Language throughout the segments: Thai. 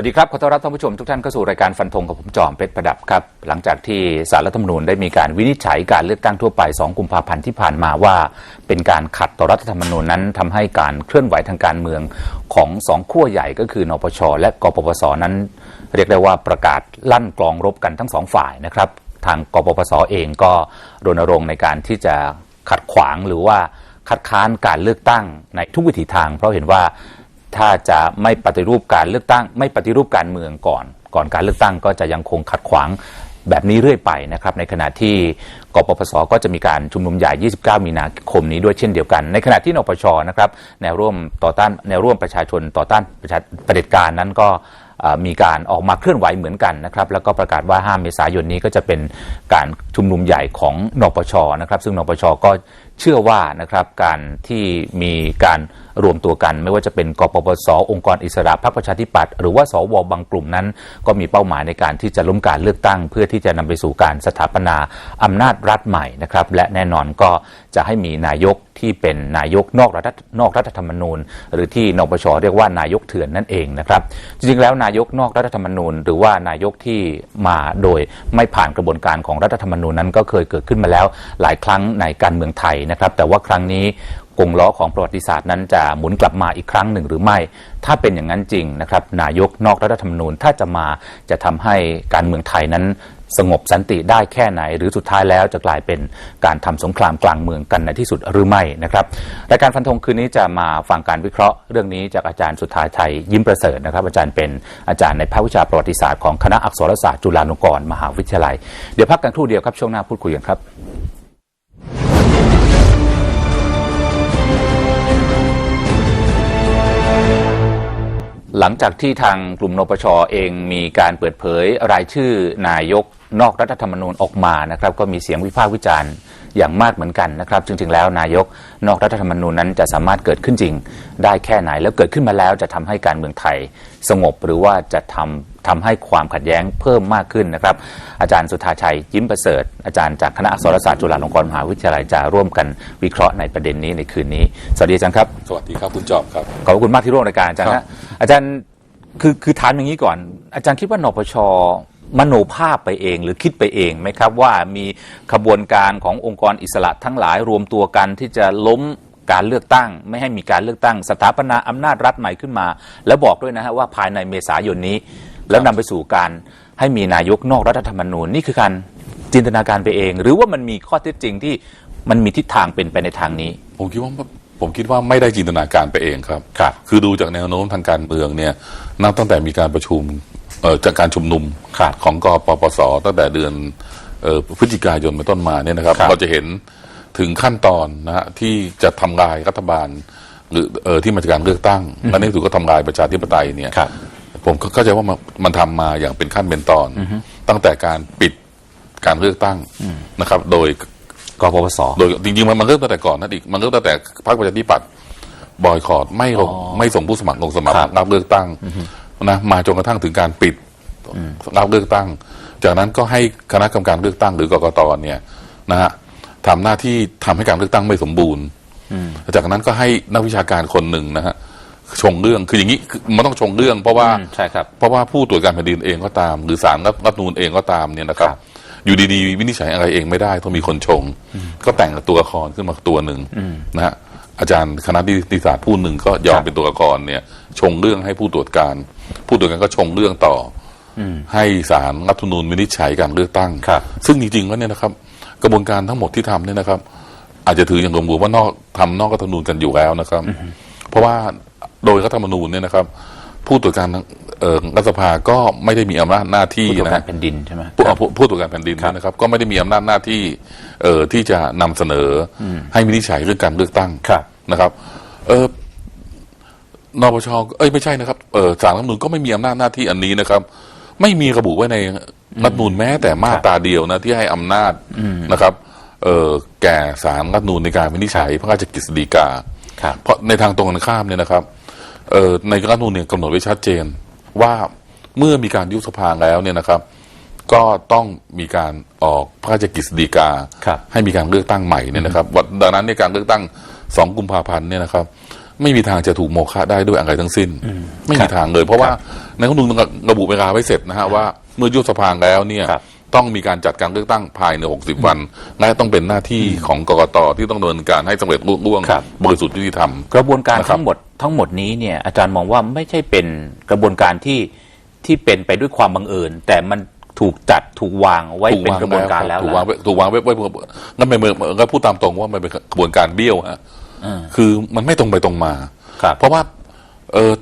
สวัสดีครับ ขอต้อนรับท่านผู้ชมทุกท่านเข้าสู่รายการฟันธงกับผมจอมเพชรประดับครับ หลังจากที่สารรัฐธรรมนูญได้มีการวินิจฉัยการเลือกตั้งทั่วไป 2 กุมภาพันธ์ที่ผ่านมาว่า เป็นการขัดต่อรัฐธรรมนูญนั้นทำให้การเคลื่อนไหวทางการเมืองของสองขั้วใหญ่ก็คือนปช และกปปสนั้น เรียกได้ว่าประกาศลั่นกลองรบกันทั้งสองฝ่ายนะครับ ทางกปปสเองก็รณรงค์ในการที่จะขัดขวางหรือว่าคัดค้านการเลือกตั้งในทุกวิถีทาง เพราะเห็นว่า ถ้าจะไม่ปฏิรูปการเลือกตั้ง ไม่ปฏิรูปการเมืองก่อน ก่อนการเลือกตั้งก็จะยังคงขัดขวางแบบนี้เรื่อยไปนะครับ ในขณะที่กปปสก็จะมีการชุมนุมใหญ่ 29 มีนาคมนี้ด้วยเช่นเดียวกัน ในขณะที่นปชนะครับแนวร่วมต่อต้านแนวร่วมประชาชนต่อต้านประชาเผด็จการนั้นก็มีการออกมาเคลื่อนไหวเหมือนกันนะครับ แล้วก็ประกาศว่า 5 เมษายนนี้ก็จะเป็นการชุมนุมใหญ่ของนปชนะครับ ซึ่งนปชก็ เชื่อว่านะครับการที่มีการรวมตัวกัน ไม่ว่าจะเป็นกปปสองค์กรอิสระพรรคประชาธิปัตย์หรือว่าสวบางกลุ่มนั้น ก็มีเป้าหมายในการที่จะล้มการเลือกตั้ง เพื่อที่จะนำไปสู่การสถาปนาอำนาจรัฐใหม่นะครับและแน่นอนก็จะให้มีนายกที่เป็นนายกนอกรัฐนอกรัฐธรรมนูญ หรือที่นปชเรียกว่านายกเถื่อนนั่นเองนะครับจริงๆแล้วนายกนอกรัฐธรรมนูญ หรือว่านายกที่มาโดยไม่ผ่านกระบวนการของรัฐธรรมนูญนั้น ก็เคยเกิดขึ้นมาแล้วหลายครั้งในการเมืองไทยนะครับ แต่ว่าครั้งนี้กงล้อของประวัติศาสตร์นั้นจะหมุนกลับมาอีกครั้งหนึ่งหรือไม่ ถ้าเป็นอย่างนั้นจริงนะครับ นายกนอกรัฐธรรมนูญถ้าจะมาจะทำให้การเมืองไทยนั้นสงบสันติได้แค่ไหน หรือสุดท้ายแล้วจะกลายเป็นการทำสงครามกลางเมืองกันในที่สุดหรือไม่นะครับรายการฟันธงคืนนี้จะมาฟังการวิเคราะห์เรื่องนี้จากอาจารย์สุทธาไทยยิ้มประเสริฐนะครับ อาจารย์เป็นอาจารย์ในภาควิชาประวัติศาสตร์ของคณะอักษรศาสตร์จุฬาลงกรณ์มหาวิทยาลัย เดี๋ยวพักกันครู่เดียวครับช่วงหน้าพูดคุยกันครับ งจากที่ทางกลุ่มนปชเองมีการเปิดเผยรายชื่อนายกนอกรัฐธรรมนูญออกมานะครับ ก็มีเสียงวิพากษ์วิจารณ์ อย่างมากเหมือนกันนะครับจริงๆแล้วนายกนอกรัฐธรรมนูญนั้นจะสามารถเกิดขึ้นจริง ได้แค่ไหนแล้วเกิดขึ้นมาแล้วจะทำให้การเมืองไทยสงบหรือว่าจะทำทำให้ความขัดแย้งเพิ่มมากขึ้นนะครับ อาจารย์สุธาชัยยิ้มประเสริฐ อาจารย์จากคณะอักษรศาสตร์จุฬาลงกรณ์มหาวิทยาลัยจะร่วมกันวิเคราะห์ในประเด็นนี้ในคืนนี้ สวัสดีอาจารย์ครับ สวัสดีครับคุณจอมครับ ขอบคุณมากที่ร่วมรายการอาจารย์ครันะบอาจารย์คือคือถามอย่างนี้ก่อน อาจารย์คิดว่านปช มโนภาพไปเองหรือคิดไปเองไหมครับว่ามีขบวนการขององค์กรอิสระทั้งหลายรวมตัวกันที่จะล้มการเลือกตั้ง ไม่ให้มีการเลือกตั้ง สถาปนาอำนาจรัฐใหม่ขึ้นมา แล้วบอกด้วยนะฮะว่าภายในเมษายนนี้ แล้วนำไปสู่การให้มีนายกนอกรัฐธรรมนูญนี่คือการจินตนาการไปเอง หรือว่ามันมีข้อเท็จจริงที่มันมีทิศทางเป็นไปในทางนี้ ผมคิดว่าผมคิดว่าไม่ได้จินตนาการไปเองครับ ครับ คือดูจากแนวโน้มทางการเมืองเนี่ย นับตั้งแต่มีการประชุมเอ่อ จากการชุมนุมครับของกปปสตั้งแต่เดือนเอ่อพฤศจิกายนเป็นต้นมาเนี่ยนะครับครับ เราจะเห็นถึงขั้นตอนนะฮะที่จะทำลายรัฐบาล หรือเออที่มาจากการเลือกตั้งและนี่ถือก็ทำลายประชาธิปไตยเนี่ยครับผมก็เข้าใจว่ามันมันทำมาอย่างเป็นขั้นเป็นตอน ตั้งแต่การปิดการเลือกตั้งนะครับ โดยกปปสโดยจริงๆมันมันเริ่มตั้งแต่ก่อนนั่นอีกมันเริ่มตั้งแต่พรรคประชาธิปัตย์บอยคอรดไม่ลงอ๋อไม่ส่งผู้สมัครลงสมัครครับรับเลือกตั้ง นะมาจนกระทั่งถึงการปิดรับเลือกตั้ง จากนั้นก็ให้คณะกรรมการเลือกตั้งหรือกกตเนี่ยนะฮะทำหน้าที่ทำให้การเลือกตั้งไม่สมบูรณ์จากนั้นก็ให้นักวิชาการคนหนึ่งนะฮะชงเรื่องคืออย่างนี้คือมันต้องชงเรื่อง เพราะว่าอืมใช่ครับเพราะว่าผู้ตรวจการแผ่นดินเองก็ตาม หรือศาลรัฐรัฐธรรมนูญเองก็ตามเนี่ยนะครับครับ อยู่ดีๆวินิจฉัยอะไรเองไม่ได้ต้องมีคนชง ก็แต่งตัวละครขึ้นมาตัวหนึ่งนะฮะอาจารย์คณะนิติศาสตร์ผู้หนึ่งก็ยอคมรับเป็นตัวละครเนี่ย ชงเรื่องให้ผู้ตรวจการ ผู้ตรวจการก็ชงเรื่องต่ออให้ศาลรัฐธรรมนูญวินิจฉัยการเลือกตั้งครับซึ่งจริงๆแล้วเนี่ยนะครับ กระบวนการทั้งหมดที่ทำเนี่ยนะครับ อาจจะถืออย่างรวมๆว่านอกทำนอกรัฐธรรมนูญกันอยู่แล้วนะครับ เพราะว่าโดยรัฐธรรมนูญเนี่ยนะครับ ผู้ตรวจการเอ่อรัฐสภาก็ไม่ได้มีอำนาจหน้าที่ผู้ตรวจนะการฮะแผ่นดินใช่ไหมผู้ผู้ผู้ตรวจการแผ่นดินเนี่ยนะครับ ก็ไม่ได้มีอำนาจหน้าที่เอ่อที่จะนำเสนออให้วินิจฉัยเรื่องการเลือกตั้งครับนะครับ เออ นปชเอ้ยไม่ใช่นะครับเออศาลรัฐธรรมนูญก็ไม่มีอำนาจหน้าที่อันนี้นะครับ ไม่มีระบุไว้ในรัฐธรรมนูญแม้แต่มาตราเดียวนะที่ให้อำนาจนะครับเออแก่ศาลรัฐธรรมนูญในการวินิจฉัยพระราชกฤษฎีกา ครับ เพราะในทางตรงกันข้ามเนี่ยนะครับเอ่อในรัฐธรรมนูญเนี่ยกำหนดไว้ชัดเจนว่าเมื่อมีการยุบสภาแล้วเนี่ยนะครับ ก็ต้องมีการออกพระราชกฤษฎีกา ครับ ให้มีการเลือกตั้งใหม่เนี่ยนะครับวันดังนั้นในยการเลือกตั้งสองกุมภาพันธ์เนี่ยนะครับ ไม่มีทางจะถูกโมฆะได้ด้วยอะไรทั้งสิ้น ไม่ครัมีบทางเลย เพราะว่าในข้อมูลระบุเวลาไว้เสร็จนะฮะว่าเมื่อยุบสภาแล้วเนี่ยครับต้องมีการจัดการเลือกตั้งภายใน 60 วันและต้องเป็นหน้าที่ของกกตที่ต้องดำเนินการให้สำเร็จรุ่ร่วงครับบริสุทธิ์ยุติธรรม กระบวนการนะครับทั้งหมดทั้งหมดนี้เนี่ยอาจารย์มองว่าไม่ใช่เป็นกระบวนการที่ที่เป็นไปด้วยความบังเอิญ แต่มันถูกจัดถูกวางไว้เป็นกระบวนการแล้วถูกเหรวางอไว้ถูกวางไว้ไว้งั้นไม่เมื่อก็พูดตามตรงว่ามันเป็นกระบวนการเบี้ยวฮะอ่า คือมันไม่ตรงไปตรงมาครับเพราะว่าเออ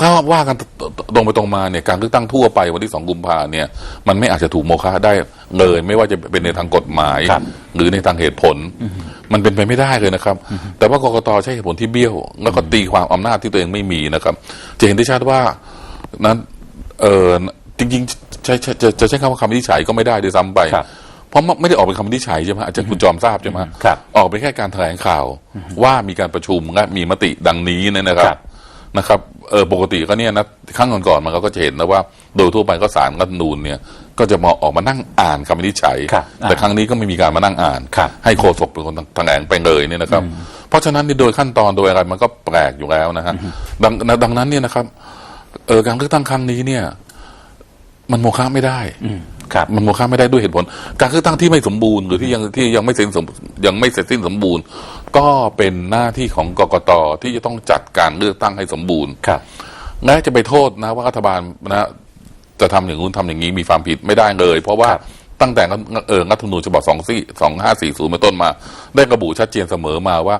ถ้าว่ากันตรงไปตรงมาเนี่ยการเลือกตั้งทั่วไปวันที่สองกุมภาเนี่ย มันไม่อาจจะถูกโมฆะได้เลย ไม่ว่าจะเป็นในทางกฎหมายครับหรือในทางเหตุผล มันเป็นไปไม่ได้เลยนะครับ แต่ว่ากกตใช้เหตุผลที่เบี้ยว แล้วก็ตีความอำนาจที่ตัวเองไม่มีนะครับ จะเห็นได้ชัดว่านั้นเออจริงๆใช้ใช้จะจะใช้คำว่าคำวินิจฉัยก็ไม่ได้ด้วยซ้ำไปครับ เพราะไม่ได้ออกเป็นคำวินิจฉัยใช่ไหมอาจารย์คุณจอมทราบใช่ไหมครับออกเป็นแค่การแถลงข่าว ว่ามีการประชุมและมีมติดังนี้เนี่ยนะครัครับบนะครับเออปกติก็เนี่ยนะครั้งก่อนๆมันก็จะเห็นนะว่า โดยทั่วไปก็สารรัฐธรรมนูญเนี่ยก็จะมาออกมานั่งอ่านคำวินิจฉัยครับแต่ครั้งนี้ก็ไม่มีการมานั่งอ่านครับให้โฆษกเป็นคนแถลงไปเลยเนี่ยนะครับ เพราะฉะนั้นนี่โดยขั้นตอนโดยอะไรมันก็แปลกอยู่แล้วนะฮะดังดังนั้นเนี่ยนะครับเออการเลือกตั้งครั้งนี้เนี่ย มันโมฆะไม่ได้อืม ครับมันโมฆะไม่ได้ด้วยเหตุผล การเลือกตั้งที่ไม่สมบูรณ์หรือที่ยังที่ยังไม่เสร็จสมยังไม่เสร็จสิ้นสมบูรณ์ ก็เป็นหน้าที่ของกกตที่จะต้องจัดการเลือกตั้งให้สมบูรณ์ครับและจะไปโทษนะว่ารัฐบาลนะจะทำอย่างนู้นทำอย่างนี้มีความผิดไม่ได้เลย เพราะว่าครับตั้งแต่เออรัฐธรรมนูญฉบับสองสี่สองห้าสี่ศูนย์เป็นต้นมา ได้ระบุชัดเจนเสมอมาว่า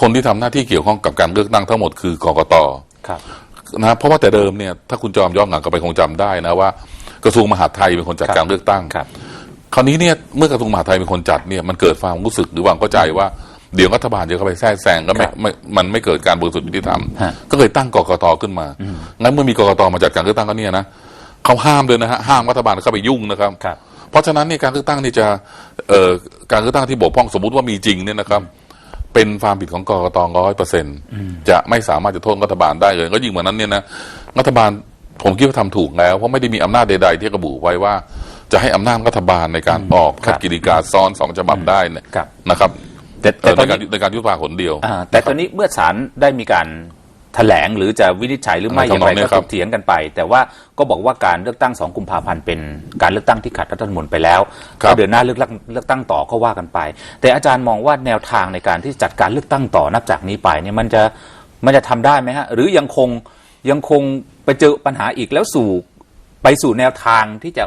คนที่ทำหน้าที่เกี่ยวข้องกับการเลือกตั้งทั้งหมดคือกกตครับนะเพราะว่าแต่เดิมเนี่ยถ้าคุณจอมย้อนหลังกลับไปคงจำได้นะว่า กระทรวงมหาดไทยเป็นคนจัดครับการเลือกตั้งครับ คราวนี้เนี่ยเมื่อกระทรวงมหาดไทยเป็นคนจัดเนี่ยมันเกิดความรู้สึกหรือความเข้าใจว่าเดี๋ยวรัฐบาลจะเข้าไปแทรกแซงก็ไม่ครับไม่มันไม่เกิดการบริสุทธิ์ยุติธรรมฮะก็เลยตั้งกกตขึ้นมา งั้นเมื่อมีกกตมาจัดการเลือกตั้งก็เนี่ยนะเขาห้ามเลยนะฮะห้ามรัฐบาลเข้าไปยุ่งนะครับครับ เพราะฉะนั้นเนี่ยการเลือกตั้งนี่จะเอ่อการเลือกตั้งที่บกพร่องสมมุติว่ามีจริงเนี่ยนะครับ เป็นความผิดของกกตร้อยเปอร์เซ็นจะไม่สามารถจะโทษรัฐบาลได้เลย ก็ยิ่งกว่านั้นเนี่ยนะรัฐบาล ผมคิดว่าทำถูกแล้ว เพราะไม่ได้มีอำนาจใด ๆ ที่ระบุไว้ว่า จะให้อำนาจรัฐบาลในการออกครับกิจการซ้อนสองฉบับได้เนี่ยครับนะครับแต่เอ่แต่อตอนในการนี้ในการยุบสภาหนเดียว อ่าแต่ตอนนี้เมื่อศาลได้มีการแถลงหรือจะวินิจฉัยหรือไม่ในอย่างทำนองไรนี้ก็ครัถบกเถียงกันไป แต่ว่าก็บอกว่าการเลือกตั้งสองกุมภาพันธ์เป็นการเลือกตั้งที่ขัดรัฐธรรมนูญไปแล้วครับ ก็เดินหน้าเลือกตั้งเลือกตั้งต่อก็ว่ากันไป แต่อาจารย์มองว่าแนวทางในการที่จัดการเลือกตั้งต่อนับจากนี้ไปเนี่ยมันจะมันจะทำได้ไหมฮะหรือยังคง ยังคงไปเจอปัญหาอีกแล้วสู่ไปสู่แนวทางที่จะ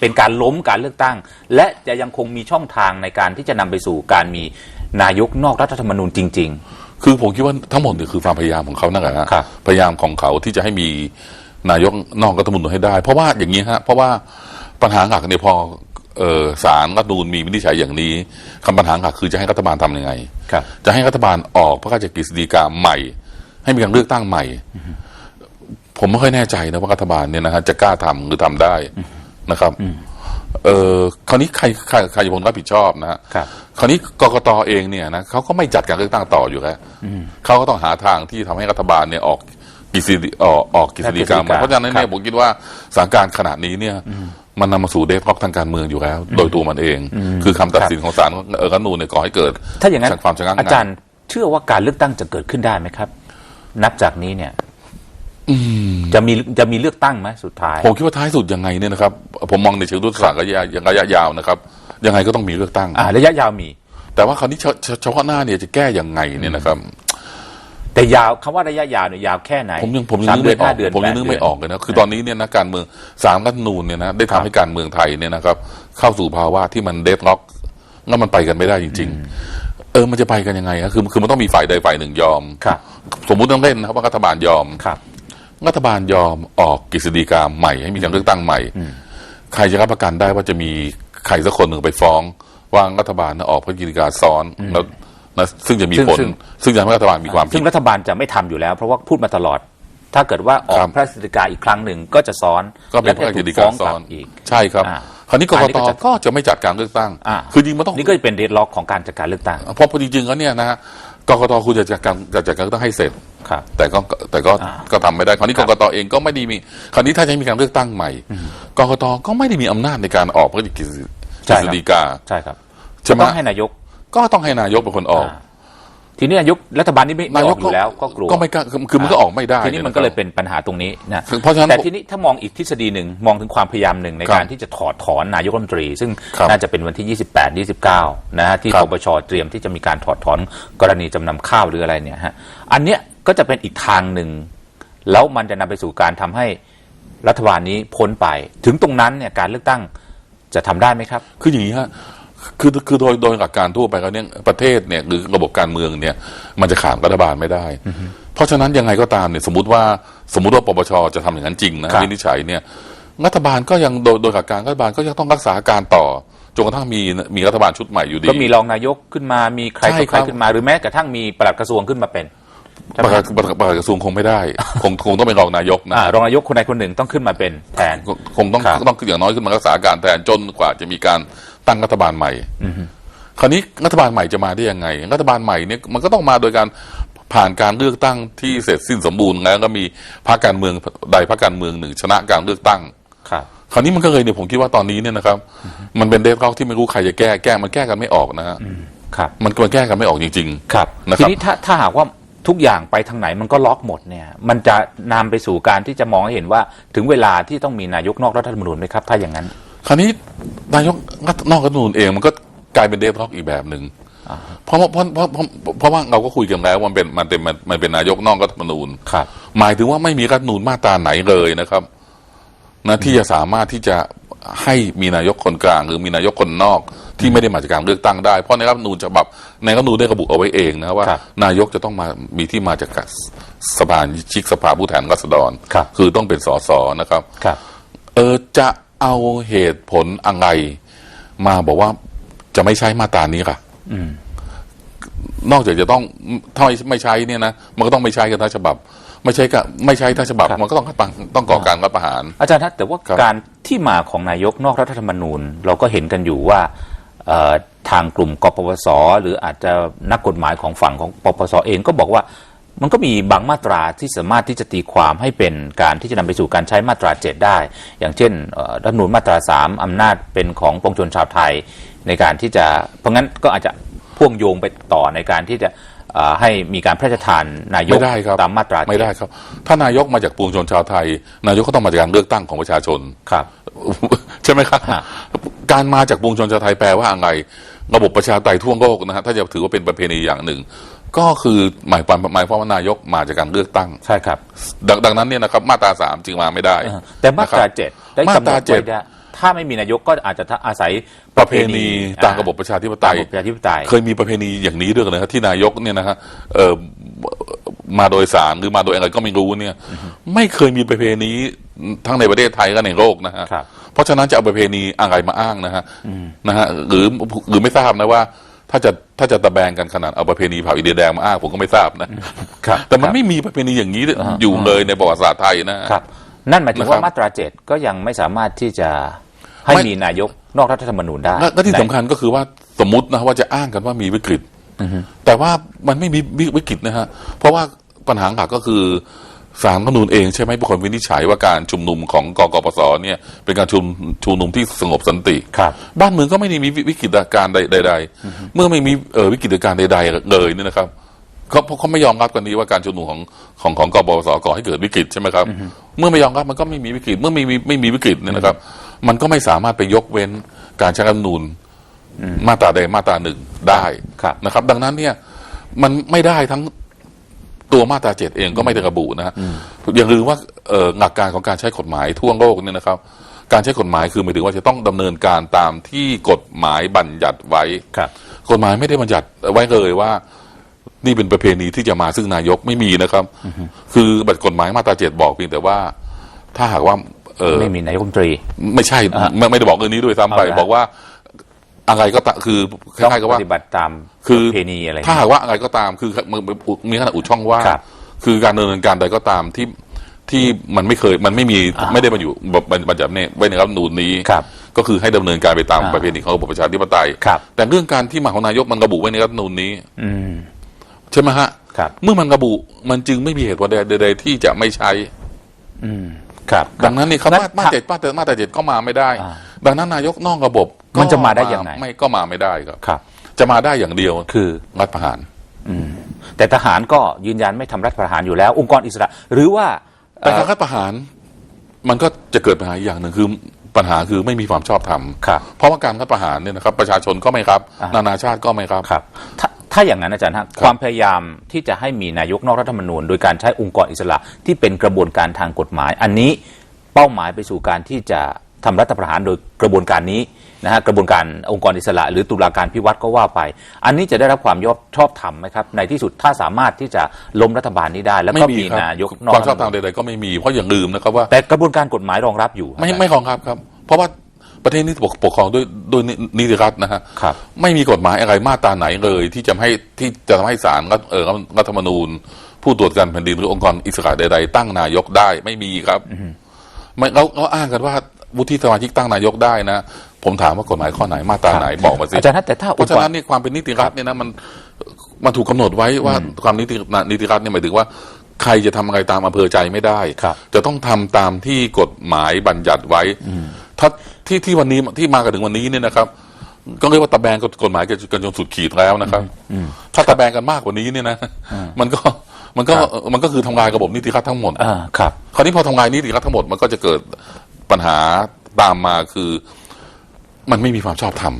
เป็นการล้มการเลือกตั้ง และจะยังคงมีช่องทางในการที่จะนำไปสู่การมีนายกนอกรัฐธรรมนูญจริง ๆ คือผมคิดว่าทั้งหมดเนี่ยคือความพยายามของเขานั่นแหละฮะครับพยายามของเขาที่จะให้มีนายกนอกรัฐธรรมนูญให้ได้ เพราะว่าอย่างนี้ฮะเพราะว่าปัญหาหลักเนี่ยพอเอ่อศาลรัฐธรรมนูญมีวินิจฉัยอย่างนี้คำปัญหาหลักคือจะให้รัฐบาลทำยังไงครับจะให้รัฐบาลออกพระราชกฤษฎีกาใหม่ ให้มีการเลือกตั้งใหม่ ผมไม่ค่อยแน่ใจนะว่ารัฐบาลเนี่ยนะฮะจะกล้าทำหรือทำได้นะครับเออคราวนี้ใครใครใครจะเป็นคนรับผิดชอบนะฮะครับ คราวนี้กกตเองเนี่ยนะเขาก็ไม่จัดการเลือกตั้งต่ออยู่แล้วเขาก็ต้องหาทางที่ทำให้รัฐบาลเนี่ยออกกิจสิออกออกกิจสิกรรมกฤษฎีกาเพราะฉะนั้นเนี่ยครับผมคิดว่าสถานการณ์ขนาดนี้เนี่ย มันนำมาสู่เดฟล็อกทางการเมืองอยู่แล้ว โดยตัวมันเอง คือคำตัดสินของศาลเออรัฐธรรมนูญเนี่ยก่อให้เกิด ถ้าอย่างนั้นความชะงักอาจารย์เชื่อว่าการเลือกตั้งจะเกิดขึ้นได้ไหมครับ นับจากนี้เนี่ย จะมีจะมีเลือกตั้งไหมสุดท้าย ผมคิดว่าท้ายสุดยังไงเนี่ยนะครับ ผมมองในเชิงรัฐศาสตร์ระยะระยะยาวนะครับ ยังไงก็ต้องมีเลือกตั้ง อ่าระยะยาวมี แต่ว่าคราวนี้เฉเฉเฉพาะหน้าเนี่ยจะแก้ยังไงเนี่ยนะครับ แต่ยาวคำว่าระยะยาวเนี่ยยาวแค่ไหน ผมยังผมยังสานึกเดือไม่นออห้ากเดือนผมยังแปดนึกเดืไม่อนออกเลยนะคือตอนนี้เนี่ยนะการเมืองสามรัฐธรรมนูญเนี่ยนะได้ทำให้การเมืองไทยเนี่ยนะครับ เข้าสู่ภาวะที่มันเดดล็อกแล้วมันไปกันไม่ได้จริง ๆ เออมันจะไปกันยังไงฮะคือคือมันต้องมีฝ่ายใดฝ่ายหนึ่งยอมครับสมมุติต้องเล่นนะครับว่ารัฐบาลยอมครับ รัฐบาลยอมออกกฤษฎีกาใหม่ ให้มีการเลือกตั้งใหม่ ใครจะรับประกันได้ว่าจะมีใครสักคนหนึ่งไปฟ้อง ว่ารัฐบาลน่ะออกพระกฤษฎีกาซ้อนแล้วนะซึ่งจะมีซึ่งผลซึ่งซึ่งจะทำให้รัฐบาลมีความผิซึ่ดงรัฐบาลจะไม่ทำอยู่แล้ว เพราะว่าพูดมาตลอด ถ้าเกิดว่าออครักบพระราชกฤษฎีกาอีกครั้งหนึ่งก็จะซ้อนก็เป็นพระและราชกฤษฎีถูกาฟ้องกซ้ลัอบนอีกใช่ครับอ่าคราวนี้กอันกนี้ตก็จะก็จะไม่จัดการเลือกตั้งอ่าคือจริงมันต้องนี่ก็จะเป็นเดดล็อกของการจัดการเลือกตั้งเพราะจริงๆแล้วเนี่ยนะฮะ กกตคุณจะจัดการจะจัดการเลือกตั้งให้เสร็จ ครับ แต่ก็แต่ก็อ่าก็ทำไม่ได้คราวนี้คกรับกตเองก็ไม่ได้มีคราวนี้ถ้าจะมีการเลือกตั้งใหม่กกตก็ไม่ได้มีอำนาจในการออกพระราชกฤษใช่ครับ ฎีกาใช่ครับใช่ไหมต้องให้นายก ก็ต้องให้นายกเป็นคนออก อ่า ทีนี้นายกรัฐบาลนี่ไม่ไม่นาอยอกกอยู่แล้วก็กลัวก็ไม่กล้าคือคือมันก็ออกไม่ได้ทีนี้มันก็เลยเป็นปัญหาตรงนี้นะเพราะฉะนั้นแต่ทีนี้ถ้ามองอีกทฤษฎีหนึ่งมองถึงความพยายามหนึ่งในครับการที่จะถอดถอนนายกรัฐมนตรี ซึ่งครับน่าจะเป็นวันที่ 28 29 นะฮะที่ครัปบปชเตรียมที่จะมีการถอดถอนกรณีจำนำข้าวหรืออะไรเนี่ยฮะอันเนี้ยก็จะเป็นอีกทางหนึ่งแล้วมันจะนำไปสู่การทำให้รัฐบาลนี้พ้นไป ถึงตรงนั้นเนี่ยการเลือกตั้งจะทำได้ไหมครับ คืออย่างนี้ฮะ คือคือโดยโดยหลักการทั่วไปแล้วเนี่ยประเทศเนี่ยหรือระบบการเมืองเนี่ย มันจะขาดรัฐบาลไม่ได้ เพราะฉะนั้นยังไงก็ตามเนี่ยสมมติว่าสมมติว่าปปชจะทำอย่างนั้นจริงนะครับวินิจฉัยเนี่ยรัฐบาลก็ยังโดยโดยหลักการรัฐบาลก็ยังต้องรักษาการต่อจนกระทั่งมีมีรัฐบาลชุดใหม่อยู่ดีก็มีรองนายกขึ้นมามีใครใช่ต่อใครครับขึ้นมาหรือแม้กระทั่งมีปลัดกระทรวงขึ้นมาเป็นใช่ไหปมระกาศประกาศประกาศกระทรวงคงไม่ได้ คงคงต้องเป็นรองนายกนะอ่ารองนายกคนใดคนหนึ่งต้องขึ้นมาเป็นแทนคงคงต้องครับต้องอย่างน้อยขึ้นมารักษาการแทนจนกว่าจะมีการ ตั้งรัฐบาลใหม่คราวนี้รัฐบาลใหม่จะมาได้ยังไง รัฐบาลใหม่เนี่ยมันก็ต้องมาโดยการผ่านการเลือกตั้งที่เสร็จสิ้นสมบูรณ์แล้วก็มีพรรคการเมืองใดพรรคการเมืองหนึ่ง ชนะการเลือกตั้งครับคราวนี้มันก็เลยเนี่ยผมคิดว่าตอนนี้เนี่ยนะครับ มันเป็นเดฟเที่ไม่รู้ใครจะแก้แก้มันแก้กันไม่ออกนะฮะครับมันมันแก้กันไม่ออกจริงครับนะครับทีนี้ถ้าถ้าหากว่าทุกอย่างไปทางไหนมันก็ล็อกหมดเนี่ย มันจะนำไปสู่การที่จะมองให้เห็นว่าถึงเวลาที่ต้องมีนายกนอกรัฐธรรมนูญไหมครับ ถ้าอย่างนั้นๆ คราวนี้นายกนอกรัฐธรรมนูญเองมันก็กลายเป็นเดฟท็อกอีกแบบหนึ่งเพราะว่าเพราะเพราะเพราะเพราะว่าเราก็คุยกันแล้วว่ามันเป็นมันเป็นมันมันเป็นนายกนอกรัฐธรรมนูญครับ หมายถึงว่าไม่มีรัฐธรรมนูญมาตราไหนเลยนะครับนะที่จะสามารถที่จะให้มีนายกคนกลาง หรือมีนายกคนนอก ที่ไม่ได้มาจากการเลือกตั้งได้ เพราะในรัฐธรรมนูญฉบับในรัฐธรรมนูญได้ระบุเอาไว้เองนะว่าครับนายกจะต้องมามีที่มาจากสภาชิกสภาผู้แทนราษฎรครับคือต้องเป็นสสนะครับครับเออจะ เอาเหตุผลอะไรมาบอกว่าจะไม่ใช้มาตรานี้ค่ะอืมนอกจากจะต้องถ้าไม่ใช้เนี่ยนะมันก็ต้องไม่ใช้กันทั้งฉบับ ไม่ใช่ก็ไม่ใช้ทั้งฉบับครับมันก็ต้องต้องต้องก่อการรัฐประหาร อาจารย์ทัศน์แต่ว่าครับการที่มาของนายกนอกรัฐธรรมนูญ เราก็เห็นกันอยู่ว่าเอ่อทางกลุ่มกปปส หรืออาจจะนักกฎหมายของฝั่งของปปสเองก็บอกว่า มันก็มีบางมาตราที่สามารถที่จะตีความให้เป็นการที่จะนำไปสู่การใช้มาตราเจ็ดได้ อย่างเช่นเอ่อรัฐธรรมนูญมาตราสามอำนาจเป็นของปวงชนชาวไทยในการที่จะเพราะงั้นก็อาจจะพ่วงโยงไปต่อในการที่จะเอ่อให้มีการพระราชทานนายกไม่ได้ครับตามมาตราไม่ได้ครับ ถ้านายกมาจากปวงชนชาวไทย นายกก็ต้องมาจากการเลือกตั้งของประชาชนครับ ใช่ไหมครับฮะการมาจากปวงชนชาวไทยแปลว่าอะไรระบบประชาธิปไตยทั่วโลกนะฮะถ้าจะถือว่าเป็นประเพณีอย่างหนึ่ง ก็คือหมายความหมายความว่านายกมาจากการเลือกตั้ง ใช่ครับ ดังดังนั้นเนี่ยนะครับมาตราสามจึงมาไม่ได้เออแต่มาตรานะครับเจ็ดได้มาตรากำหนดเจ็ดไว้ได้ถ้าไม่มีนายกก็อาจจะอาศัยประเพณีตามระบบประชาธิปไตตามยระบบประชาธิปไตย เคยมีประเพณีอย่างนี้ด้วยกันนะครับที่นายกเนี่ยนะฮะเออมาโดยสารหรือมาโดยอะไรก็ไม่รู้เนี่ย ไม่เคยมีประเพณีทั้งในประเทศไทยและในโลกนะฮะครับเพราะฉะนั้นจะเอาประเพณีอะไรมาอ้างนะฮะนะฮะหรือหรือไม่ทราบนะว่า ถ้าจะถ้าจะตะแบงกันขนาดเอาประเพณีเผาอินเดียแดงมาอ้างผมก็ไม่ทราบนะครับแต่มันไม่มีประเพณีอย่างนี้อยู่เลยในประวัติศาสตร์ไทยนะฮะครับ นั่นหมายถึงนะครับว่ามาตราเจ็ดก็ยังไม่สามารถที่จะให้ไม่มีนายกนอกรัฐธรรมนูญได้และและที่สำคัญก็คือว่าสมมตินะว่าจะอ้างกันว่ามีวิกฤตแต่ว่ามันไม่มีวิวิกฤตนะฮะเพราะว่าปัญหาหลักก็คือ สารรัฐธรรมนูญเองใช่ไหมเป็นคนวินิจฉัยว่าการชุมนุมของกกปสเนี่ยเป็นการชุมชุมนุมที่สงบสันติ ครับบ้านเมืองก็ไม่ได้มีวิวิกฤตการณ์ใดๆ เมื่อไม่มีเอ่อวิกฤตการณ์ใดๆเลยเนี่ยนะครับเขาเขาไม่ยอมรับกันนี้ว่าการชุมนุมของของของกบปสก่อให้เกิดวิกฤตใช่ไหมครับ เมื่อไม่ยอมรับมันก็ไม่มีวิกฤต เมื่อไม่มีไม่มีวิกฤตเนี่ยนะครับ มันก็ไม่สามารถไปยกเว้นการใช้รัฐธรรมนูญมาตราใดมาตราหนึ่งได้ครับนะครับ ดังนั้นเนี่ยมันไม่ได้ทั้ง ตัวมาตราเจ็ดเองก็ไม่ได้ระบุนะฮะอย่าลืมว่าเอ่อหลักการของการใช้กฎหมายทั่วโลกเนี่ยนะครับ การใช้กฎหมายคือหมายถึงว่าจะต้องดำเนินการตามที่กฎหมายบัญญัติไว้ครับกฎหมายไม่ได้บัญญัติไว้เลยว่า นี่เป็นประเพณีที่จะมาซึ่งนายกไม่มีนะครับ คือบัตรกฎหมายมาตราเจ็ดบอกเพียงแต่ว่า ถ้าหากว่าเออไม่มีนายกรัฐมนตรี ไม่ใช่อ่าไม่ไม่ได้บอกเรื่องนี้ด้วยซ้ำไปเอาละบอกว่า อะไรก็ตามคือคต้องล้ายๆกับปว่าฏิบัติตามคือประเพณีอะไรถ้าหากว่าอะไรก็ตามคือมันมันมีขนาดอุดช่องว่างครับคือการดำเนินการใดก็ตามที่ที่มันไม่เคยมันไม่มีอ่าไม่ได้มาอยู่แบบบัญญัติเนี่ยไว้ในรัฐธรรมนูญนี้ครับก็คือให้ดำเนินการไปตามอ่าประเพณีของระบบประชาธิปไตยครับแต่เรื่องการที่มาของนายกมันระบุไว้ในรัฐธรรมนูญนี้อืมใช่ไหมฮะครับเมื่อมันระบุมันจึงไม่มีเหตุผลใดๆที่จะไม่ใช้ อืมครับ ดังนั้นนี่คำงั้ว่านมาตราเจ็ดมาตรามาตราเจ็ดก็มาไม่ได้อ่า ดังนั้นนายกนอกระบบก็มันจะมาได้ยังไงไม่ก็มาไม่ได้ครับครับ จะมาได้อย่างเดียวคือรัฐประหารอแต่ทหารก็ยืนยันไม่ทำรัฐประหารอยู่แล้ว องค์กรอิสระ หรือว่าแต่เอ่การอรัฐประหาร มันก็จะเกิดปัญหาอีกอย่างหนึ่งคือปัญหาคือไม่มีความชอบธรรมครับเพราะว่าการรัฐประหารเนี่ยนะครับ ประชาชนก็ไม่รับอ่านานาชาติก็ไม่รับครับถ้าถ้าอย่างนั้นอาจารย์ฮะความพยายามที่จะให้มีนายกนอกรัฐธรรมนูญ โดยการใช้องค์กรอิสระที่เป็นกระบวนการทางกฎหมาย อันนี้เป้าหมายไปสู่การที่จะ ทำรัฐประหารโดยกระบวนการนี้นะฮะกระบวนการองค์กรอิสระ หรือตุลาการพิวัตรก็ว่าไป อันนี้จะได้รับความยอบชอบธรรมไหมครับ ในที่สุดถ้าสามารถที่จะล้มรัฐบาลนี้ได้ แล้วไม่ก็มีมีครับนายกนอกความรัฐชอบธรธรรรมมนูญใดๆก็ไม่มีเพราะอย่าลืมนะครับว่า แต่กระบวนการกฎหมายรองรับอยู่ ไม่ไม่ของครับครับ เพราะว่าประเทศนี้ปกปกครองด้วยด้วยนินิติรัฐนะฮะครับไม่มีกฎหมายอะไรมาตราไหนเลย ที่จะให้ที่จะทำให้ศาลรัฐเออรัฐธรรมนูญ ผู้ตรวจการแผ่นดินหรือองค์กรอิสระใด ๆ ตั้งนายกได้ไม่มีครับไม่เราเราอ้างกันว่า วุฒิสมาชิกตั้งนายกได้นะ ผมถามว่ากฎหมายข้อไหนมาตราไหนบอกมาสิอาจารย์ฮะแต่ถ้าเพองราะค์ฉะกรนั้นเนี่ยความเป็นนิติรัฐเนี่ยนะมันมันถูกกำหนดไว้ว่าความนิตินิติรัฐเนี่ยหมายถึงว่า ใครจะทำอะไรตามอำเภอใจไม่ได้ครับจะต้องทำตามที่กฎหมายบัญญัติไว้ถ้าที่ที่วันนี้ที่มากันถึงวันนี้เนี่ยนะครับ ก็เรียกว่าตะแบงกฎหมายกันกันจนสุดขีดแล้วนะครับถ้าตะแบงกันมากกว่านี้เนี่ยนะมันก็มันก็ครับมันก็คือทำลายระบบนิติรัฐทั้งหมดอ่าครับ คราวนี้พอทำลายนิติรัฐทั้งหมดมันก็จะเกิด ปัญหาตามมาคือมันไม่มีความชอบธรรม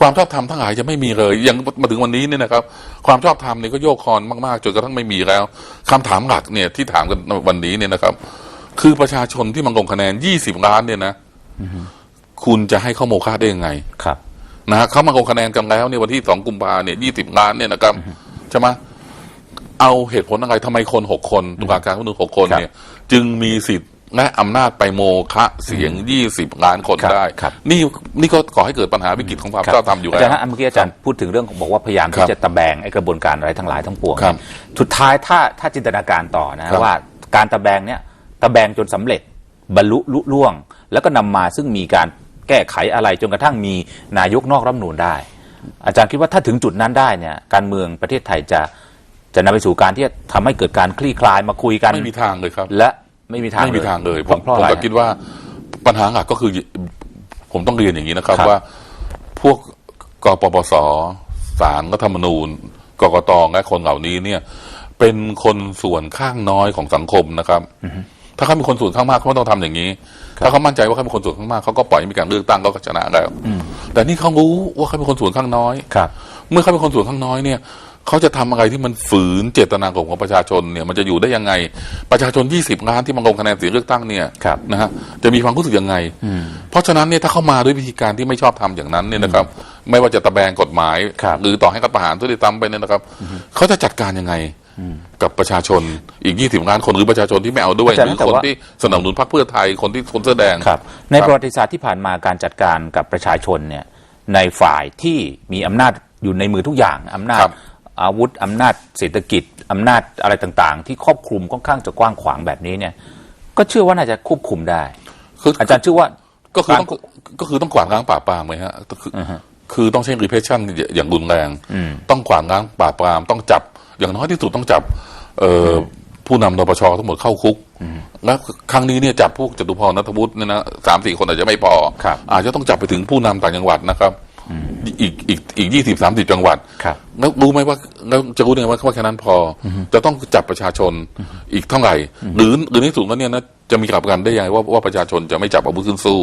ความชอบธรรมทั้งหลายจะไม่มีเลยอย่างมาถึงวันนี้เนี่ยนะครับ ความชอบธรรมเนี่ยก็โยกคอนมากๆจนกระทั่งไม่มีแล้วคำถามหลักเนี่ยที่ถามกันวันนี้เนี่ยนะครับ คือประชาชนที่มาลงคะแนนยี่สิบล้านเนี่ยนะคุณจะให้เข้าโมฆะได้ยังไงครับนะฮะเขามาลงคะแนนกันแล้วเนี่ยวันที่สองกุมภาเนี่ยยี่สิบล้านเนี่ยนะครับใช่ไหมเอาเหตุผลอะไรทำไมคนหกคนตุลาการคนหนึ่งหกคนครับเนี่ย จึงมีสิทธิ์ และอำนาจไปโมคะเสียงยี่สิบล้านคนครับได้ ครับนี่นี่ก็ก่อให้เกิดปัญหาวิกฤตของความชอบธรรมอยู่อาแล้จารว ย์ฮะเมื่อกี้อาจารย์พูดถึงเรื่องของบอกว่าพยายามครัที่บจะตะแบงไอ้กระบวนการอะไรทั้งหลายทั้งปวงครับสุดท้ายถ้าถ้าจินตนาการต่อนะครับ ว่าการตะแบงเนี่ยตะแบงจนสำเร็จบรรลุลุล่วง แล้วก็นำมาซึ่งมีการแก้ไขอะไรจนกระทั่งมีนายกนอกรัฐธรรมนูญได้ อาจารย์คิดว่าถ้าถึงจุดนั้นได้เนี่ยการเมืองประเทศไทยจะจะนำไปสู่การที่จะทำให้เกิดการคลี่คลายมาคุยกัน ไม่มีทางเลยครับ และ ไม่มีทางไม่มีทางเลยเพผมราะเพราะผมอะไรก็คิดว่าปัญหาหลักก็คือ ผมต้องเรียนอย่างนี้นะครับ ครับ ว่าพวกกปปสสารรัฐธรรมนูญกกตและคนเหล่านี้เนี่ย เป็นคนส่วนข้างน้อยของสังคมนะครับ ถ้าเขามีคนส่วนข้างมากเขาไม่ต้องทำอย่างนี้ ถ้าเขามั่นใจว่าเขาเป็นคนส่วนข้างมากเขาก็ปล่อยให้มีการเลือกตั้งก็ชนะแล้วแต่นี่เขารู้ว่าเขาเป็นคนส่วนข้างน้อย ครับ เมื่อเขาเป็นคนส่วนข้างน้อยเนี่ย เขาจะทำอะไรที่มันฝืนเจตนารมณ์ของประชาชนเนี่ยมันจะอยู่ได้ยังไง ประชาชน 20 ล้านที่มาลงคะแนนเสียงเลือกตั้งเนี่ยครับนะฮะจะมีความรู้สึกยังไง เพราะฉะนั้นเนี่ยถ้าเข้ามาด้วยวิธีการที่ไม่ชอบทำอย่างนั้นเนี่ยนะครับ ไม่ว่าจะตะแบงกฎหมายครับหรือต่อให้รัฐประหารทุติตามไปเนี่ยนะครับ เขาจะจัดการยังไงกับประชาชนอีก 20ล้านคนหรือประชาชนที่ไม่เอาด้วยอาจารย์หรือแต่คนว่าที่สนับสนุนพรรคเพื่อไทยคนที่คนเสื้อแดงครับ ในประวัติศาสตร์ที่ผ่านมาการจัดการกับประชาชนเนี่ยในฝ่ายที่มีอำนาจอยู่ในมือทุกอย่างอำนาจครับ อาวุธอำนาจเศรษฐกิจอำนาจอะไรต่างๆ ที่ครอบคลุมค่อนข้างจะกว้างขวางแบบนี้เนี่ย ก็เชื่อว่าน่าจะควบคุมได้คืออาจารย์เชื่อว่าก็คือการต้องก็คือต้องกวาดล้างปราบปรามไหมฮะคืออคือต้องใช้ repression อย่างรุนแรง ต้องกวาดล้างปราบปราม ต้องจับ อย่างน้อยที่สุดต้องจับเอ่ออผู้นำนปชทั้งหมดเข้าคุกแล้วครั้งนี้เนี่ยจับพวกจตุพรนัทวุฒิเนี่ยนะสามสี่คนอาจจะไม่พอครับอาจจะต้องจับไปถึงผู้นำต่างจังหวัดนะครับ อีกอีกอีกยี่สิบสามสิบจังหวัดครับแล้วรู้ไหมว่าแล้วจะรู้ได้ไงว่าว่าแค่นั้นพออจะต้องจับประชาชนอีกเท่าไหร่ หรือหรือในที่สุดแล้วเนี่ยนะจะมีกลับกันได้ยังไงว่าว่าประชาชนจะไม่จับอาวุธขึ้นสู้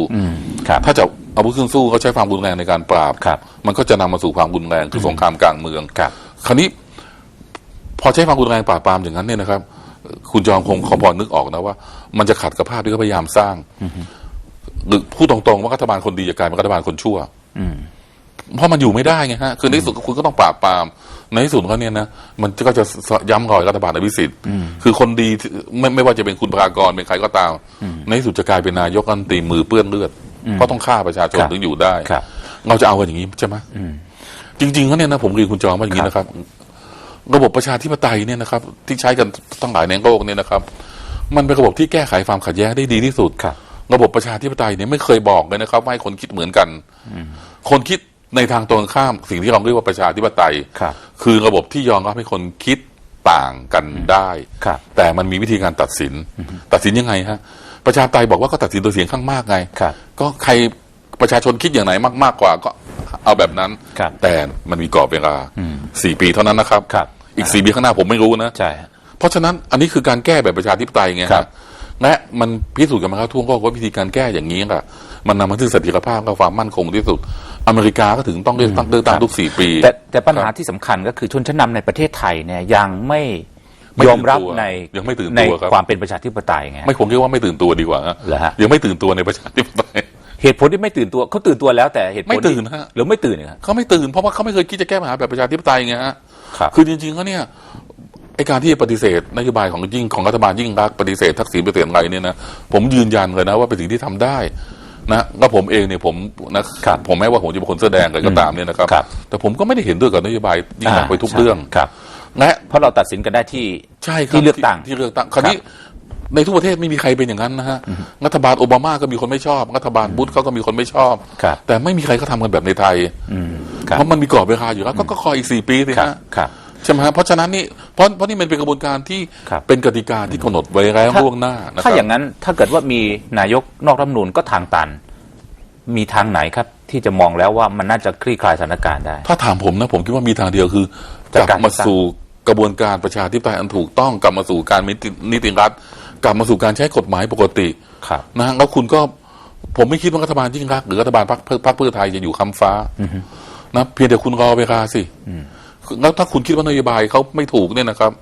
ครับถ้าจะอาวุธขึ้นสู้เขาใช้ความรุนแรงในการปราบครับ มันก็จะนำมาสู่ความรุนแรงคือสงครามกลางเมืองครับ คราวนี้ พอใช้ความรุนแรงปราบปรามอย่างนั้นเนี่ยนะครับ คุณจอมคงขอพอนึกออกนะว่า มันจะขัดกับภาพที่เขาพยายามสร้างหรือพูดตรงๆว่ารัฐบาลคนดีจะกลายเป็นรัฐบาลคนชั่ว เพราะมันอยู่ไม่ได้ไงฮะคือในที่สุดคุณก็ต้องปราบปรามในที่สุดเขาเนี่ยนะมันก็จะย้ำรอยรัฐบาลอภิสิทธิ์คือคนดีที่ไม่ไม่ว่าจะเป็นคุณพรากรเป็นใครก็ตาม ในที่สุดจะกลายเป็นนายกรัฐมนตรีมือเปื้อนเลือดเพราะต้องฆ่าประชาชนครับถึงอยู่ได้ครับเราจะเอากันอย่างนี้ใช่ไหมจริงๆแล้วเนี่ยนะผมเรียนคุณจอมว่าอย่างนี้นะครับ ระบบประชาธิปไตยเนี่ยนะครับ ที่ใช้กันทั้งหลายในโลกเนี่ยนะครับ มันเป็นระบบที่แก้ไขความขัดแย้งได้ดีที่สุดครับระบบประชาธิปไตยเนี่ยไม่เคยบอกเลยนะครับว่าให้คนคิดเหมือนกัน คนคิด ในทางตรงข้ามสิ่งที่เราเรียกว่าประชาธิปไตยครับคือระบบที่ยอมรับให้คนคิดต่างกันได้ ครับแต่มันมีวิธีการตัดสิน ตัดสินยังไงฮะประชาธิปไตยบอกว่าก็ตัดสินโดยเสียงข้างมากไง ครับ ก็ใครประชาชนคิดอย่างไหนมากมากกว่าก็เอาแบบนั้น ครับแต่มันมีกรอบเวลาสี่ปีเท่านั้นนะครับ ครับ อีกสี่ปีข้างหน้าผมไม่รู้นะ ใช่ฮะ เพราะฉะนั้นอันนี้คือการแก้แบบประชาธิปไตยไงครับและมันพิสูจน์กันมาแล้วทั่วโลกว่าวิธีการแก้อย่างนี้ค่ะ มันนำมาซึ่งเสถียรภาพและความมั่นคงที่สุด อเมริกาก็ถึงต้องเลือกตั้งเลือกตั้งทุกสี่ปี แต่แต่ปัญหาที่สำคัญก็คือชนชั้นนำในประเทศไทยเนี่ยยังไม่ไม่ยอมรับตื่นตัวในยังไม่ตื่นในตัวครับ ความเป็นประชาธิปไตยไง ไม่ผมคิดว่าไม่ตื่นตัวดีกว่าฮะเหรอฮะ ยังไม่ตื่นตัวในประชาธิปไตย เหตุผลที่ไม่ตื่นตัวเขาตื่นตัวแล้วแต่เหตุผลไม่ตื่นที่ฮะ หรือไม่ตื่นครับเขาไม่ตื่นเพราะว่าเขาไม่เคยคิดจะแก้ปัญหาแบบประชาธิปไตยไงฮะ ครับคือจริงๆเขาเนี่ยไอการที่จะปฏิเสธนโยบายของยิ่งของรัฐบาลยิ่งรักษณ์ปฏิเสธทักษิณปฏิเสธอะไรเนี่ยนะผมยืนยันเลยนะว่าเป็นสิ่งที่ทำได้ นะแล้วผมเองเนี่ยผมนะครับผมแม้ว่าผมจะเป็นคนแสอแดงอะไรก็ตามเนี่ยนะครับครับ แต่ผมก็ไม่ได้เห็นด้วยกับนโยบายยิ่งรักษณ์ไปทุกเรื่องครับและเพราะเราตัดสินกันได้ที่ใช่ครับที่เลือกตั้งที่เลือกตั้งคราวนี้ในทุกประเทศไม่มีใครเป็นอย่างนั้นนะฮะรัฐบาลโอบามาก็มีคนไม่ชอบรัฐบาลบุชเขาก็มีคนไม่ชอบครับแต่ไม่มีใครเขาทำกันแบบในไทยอืมครับเพราะมันมีกรอบเวลาอยู่แล้วก็ก็คอยอีกสี่ปีสิครับฮะครับ ใช่ไหมฮะเพราะฉะนั้นนี่เพราะเพราะนี่มันเป็นกระบวนการที่ครับ เป็นกติกาที่กำหนดไว้แล้วถ้าล่วงหน้านะคถ้ารับ อย่างนั้นถ้าเกิดว่ามีนายกนอกรัฐธรรมนูญก็ทางตัน มีทางไหนครับ ที่จะมองแล้วว่ามันน่าจะคลี่คลายสถานการณ์ได้ ถ้าถามผมนะผมคิดว่ามีทางเดียวคือจากกการ ลับมาสู่กระบวนการประชาธิปไตยอันถูกต้องกลับมาสู่การมีนิตินิติรัฐ กลับมาสู่การใช้กฎหมายปกติครับ นะฮะแล้วคุณก็ผมไม่คิดว่ารัฐบาลยิ่งรักษณ์หรือรัฐบาลพรรคเพื่อพรรคเพื่อไทยจะอยู่คำฟ้านะเพียงแต่คุณรอเวลาสิ แล้วถ้าคุณคิดว่านโยบายเขาไม่ถูกเนี่ยนะครับ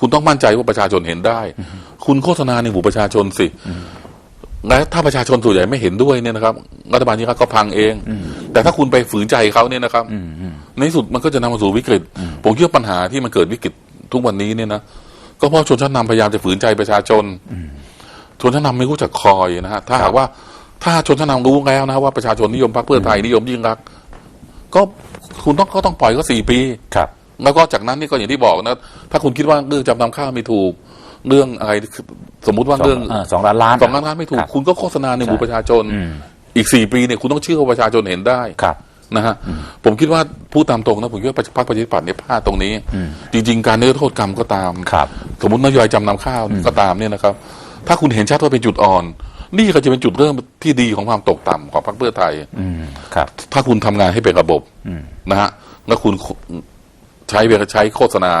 คุณต้องมั่นใจว่าประชาชนเห็นได้ คุณโฆษณาในหมู่ประชาชนสิและถ้าประชาชนส่วนใหญ่ไม่เห็นด้วยเนี่ยนะครับรัฐบาลยิ่งรับก็พังเอง แต่ถ้าคุณไปฝืนใจเขาเนี่ยนะครับในสุดมันก็จะนำมาสู่วิกฤต ผมคิดว่าปัญหาที่มันเกิดวิกฤตทุกวันนี้เนี่ยนะก็เพราะชนชั้นนำพยายามจะฝืนใจประชาชนชนชั้นนำไม่รู้จักคอยนะฮะถ้าหากว่าถ้าชนชั้นนำรู้แล้วนะว่าประชาชนนิยมพรรคเพื่อไทยนิยมยิ่งรัก ก็ คุณต้องก็ต้องปล่อยก็สี่ปี ครับ แล้วก็จากนั้นนี่ก็อย่างที่บอกนะ ถ้าคุณคิดว่าเรื่องจำนำข้าวไม่ถูก เรื่องอะไรสมมุติว่าเรื่องเออสองล้านล้านสองล้านล้านไม่ถูก ครับคุณก็โฆษณาในหมู่ประชาชน อืม อีกสี่ปีเนี่ยคุณต้องเชื่อว่าประชาชนเห็นได้ ครับ นะฮะผมคิดว่าพูดตามตรงนะผมคิดว่าพรรคประชาธิปัตย์เนี่ยพลาดตรงนี้ จริง ๆ การเนื้อโทษกรรมก็ตาม ครับสมมตินโยบายจำนำข้าวก็ตามเนี่ยนะครับ ถ้าคุณเห็นชัดว่าเป็นจุดอ่อน นี่ก็จะเป็นจุดเริ่มที่ดีของความตกต่ำของพรรคเพื่อไทย อืมครับ ถ้าคุณทำงานให้เป็นระบบนะฮะแล้วคุณใช้เวลาใช้โฆษณา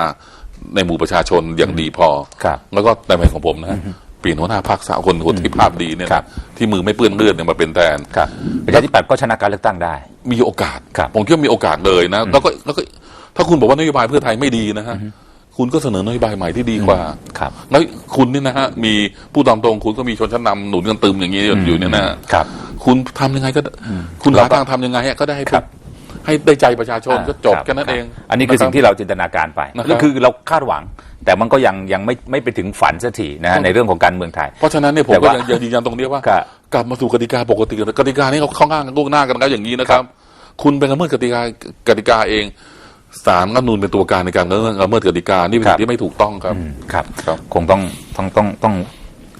ในหมู่ประชาชนอย่างดีพอ ครับแล้วก็ในมุมของผมนะฮะเปลี่ยนหัวหน้าพรรคสาวคนคนที่ภาพดีเนี่ยนะครับ ที่มือไม่เปื้อนเลือดเนี่ยมาเป็นแทน ครับประชาธิปัตย์ก็ชนะการเลือกตั้งได้ มีโอกาส ครับผมคิดว่ามีโอกาสเลยนะ แล้วก็แล้วก็ถ้าคุณบอกว่านโยบายเพื่อไทยไม่ดีนะฮะ คุณก็เสนอนโยบายใหม่ที่ดีกว่าครับแล้วคุณนี่นะฮะมีผู้ตามตรงคุณก็มีชนชั้นนำหนุนกันตึมอย่างนี้อยู่เนี่ยนะครับ คุณทำยังไงก็ได้คุณแล้วหาก็ทางทำยังไงอะก็ได้ให้ครับให้ได้ใจประชาชนก็จบรับแค่นั้นรับเอง อันนี้คือสิ่งที่เราจินตนาการไปนะครับก็คือเราคาดหวัง แต่มันก็ยังยังไม่ไม่ไปถึงฝันสักทีนะฮะในเรื่องของการเมืองไทย เพราะฉะนั้นเนี่ยผมแต่ก็ว่ายังยังยืนยันตรงนี้ว่าครับกลับมาสู่กติกาปกติกติกานี้เขาเข้าง่างกันล่วงหน้ากันแล้วอย่างนี้นะครับ คุณเป็นละเมิดกติกากติกาเอง ศาลรัฐธรรมนูนเป็นตัวการในการละเมิดกติกานี่เป็นสิ่งที่ไม่ถูกต้องครับ อืมครับ ครับคงต้องต้องต้องต้อง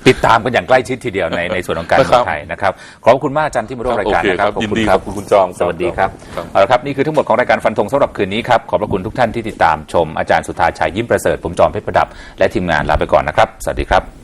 ติดตามกันอย่างใกล้ชิดทีเดียวในในส่วนของการนะเมืครัอบงไทยนะครับ ขอบคุณมากอาจารย์ที่มาร่วมรายการโอเคนะครับครับยินดีขอบคุณคุณจอมครับสวัสดีครับครับ เอาละครับนี่คือทั้งหมดของรายการฟันธงสำหรับคืนนี้ครับขอบพระคุณทุกท่านที่ติดตามชมอาจารย์สุธาชัยยิ้มประเสริฐผมจอมเพชรประดับ และทีมงานลาไปก่อนนะครับ สวัสดีครับ